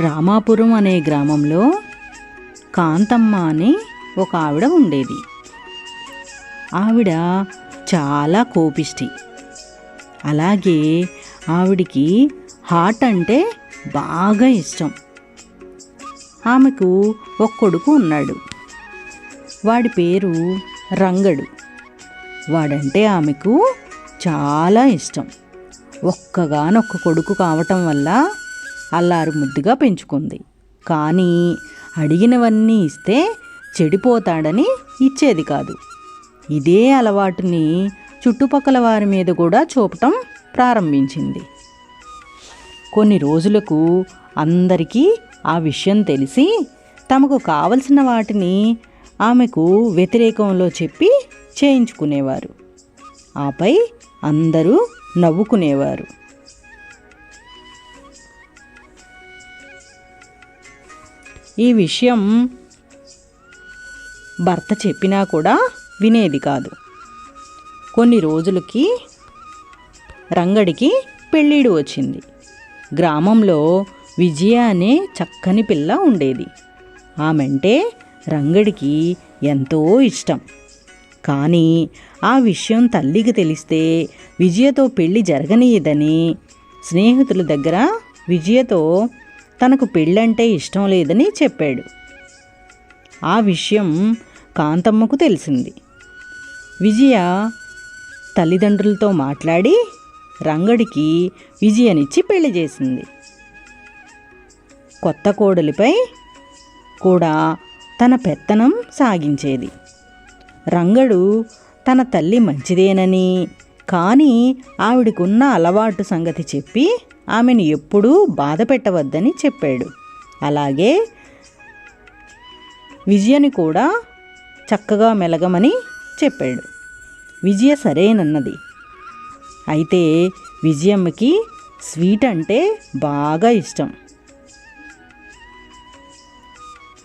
రామాపురం అనే గ్రామంలో కాంతమ్మ అని ఒక ఆవిడ ఉండేది. ఆవిడ చాలా కోపిష్టి. అలాగే ఆవిడికి హార్ట్ అంటే బాగా ఇష్టం. ఆమెకు ఒక కొడుకు ఉన్నాడు. వాడి పేరు రంగడు. వాడంటే ఆమెకు చాలా ఇష్టం. ఒక్కగానొక్క కొడుకు కావటం వల్ల అల్లారు ముద్దుగా పెంచుకుంది. కానీ అడిగినవన్నీ ఇస్తే చెడిపోతాడని ఇచ్చేది కాదు. ఇదే అలవాటుని చుట్టుపక్కల వారి మీద కూడా చూపటం ప్రారంభించింది. కొన్ని రోజులకు అందరికీ ఆ విషయం తెలిసి తమకు కావలసిన వాటిని ఆమెకు వ్యతిరేకంలో చెప్పి చేయించుకునేవారు. ఆపై అందరూ నవ్వుకునేవారు. ఈ విషయం భర్త చెప్పినా కూడా వినేది కాదు. కొన్ని రోజులకి రంగడికి పెళ్ళిడు వచ్చింది. గ్రామంలో విజయ అనే చక్కని పిల్ల ఉండేది. ఆమెంటే రంగడికి ఎంతో ఇష్టం. కానీ ఆ విషయం తల్లికి తెలిస్తే విజయతో పెళ్ళి జరగనీయదని స్నేహితుల దగ్గర విజయతో తనకు పెళ్ళంటే ఇష్టం లేదని చెప్పాడు. ఆ విషయం కాంతమ్మకు తెలిసింది. విజయ తల్లిదండ్రులతో మాట్లాడి రంగడికి విజయనిచ్చి పెళ్ళి చేసింది. కొత్త కోడలిపై కూడా తన పెత్తనం సాగించేది. రంగడు తన తల్లి మంచిదేనని కానీ ఆవిడకున్న అలవాటు సంగతి చెప్పి ఆమెను ఎప్పుడూ బాధ పెట్టవద్దని చెప్పాడు. అలాగే విజయని కూడా చక్కగా మెలగమని చెప్పాడు. విజయ సరేనన్నది. అయితే విజయమ్మకి స్వీట్ అంటే బాగా ఇష్టం.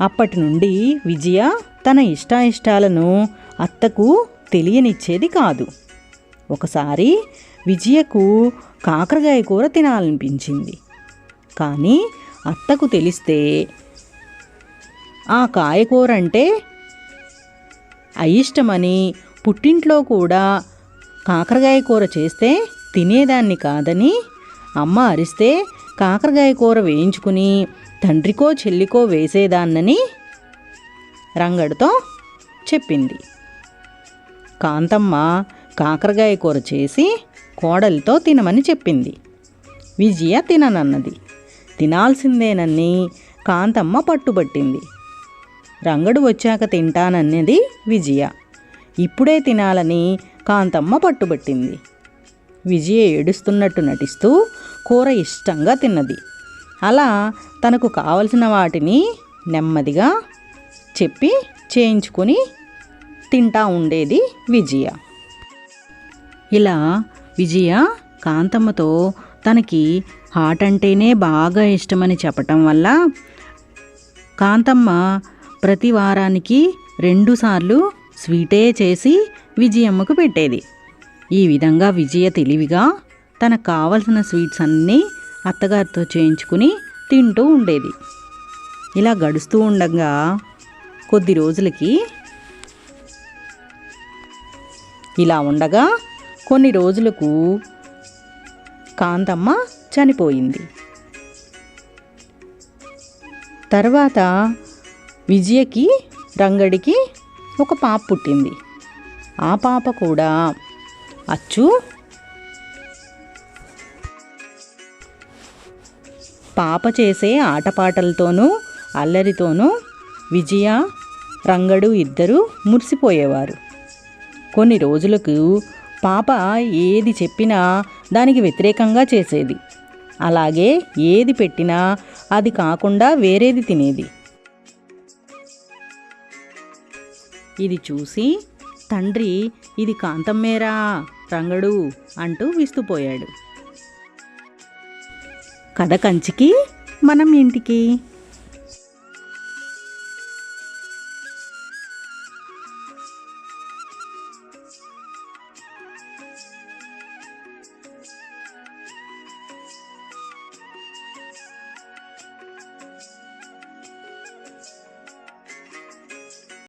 అప్పటి నుండి విజయ తన ఇష్టాయిష్టాలను అత్తకు తెలియనిచ్చేది కాదు. ఒకసారి విజయకు కాకరకాయ కూర తినాలనిపించింది. కానీ అత్తకు తెలిస్తే ఆ కాయకూర అంటే అయిష్టమని పుట్టింట్లో కూడా కాకరకాయ కూర చేస్తే తినేదాన్ని కాదని అమ్మ అరిస్తే కాకరకాయ కూర వేయించుకుని తండ్రికో చెల్లికో వేసేదాన్నని రంగడితో చెప్పింది. కాంతమ్మ కాకరకాయ కూర చేసి కోడలితో తినమని చెప్పింది. విజయ తిననన్నది. తినాల్సిందేనని కాంతమ్మ పట్టుబట్టింది. రంగడు వచ్చాక తింటానన్నది విజయ. ఇప్పుడే తినాలని కాంతమ్మ పట్టుబట్టింది. విజయ ఏడుస్తున్నట్టు నటిస్తూ కూర ఇష్టంగా తిన్నది. అలా తనకు కావలసిన వాటిని నెమ్మదిగా చెప్పి చేయించుకొని తింటా ఉండేది విజయ. ఇలా విజయ కాంతమ్మతో తనకి హాట్ అంటేనే బాగా ఇష్టమని చెప్పటం వల్ల కాంతమ్మ ప్రతి వారానికి రెండుసార్లు స్వీటే చేసి విజయమ్మకు పెట్టేది. ఈ విధంగా విజయ తెలివిగా తనకు కావలసిన స్వీట్స్ అన్నీ అత్తగారితో చేయించుకుని తింటూ ఉండేది. ఇలా గడుస్తూ ఉండగా కొద్ది రోజులకి ఇలా ఉండగా కొన్ని రోజులకు కాంతమ్మ చనిపోయింది. తర్వాత విజయకి రంగడికి ఒక పాప పుట్టింది. ఆ పాప కూడా అచ్చు పాప చేసే ఆటపాటలతోనూ అల్లరితోనూ విజయ రంగడు ఇద్దరూ మురిసిపోయేవారు. కొన్ని రోజులకు పాప ఏది చెప్పినా దానికి వ్యతిరేకంగా చేసేది. అలాగే ఏది పెట్టినా అది కాకుండా వేరేది తినేది. ఇది చూసి తండ్రి ఇది కాంతమ్మేరా రంగడు అంటూ విస్తుపోయాడు. కథ కంచికి మనం ఇంటికి.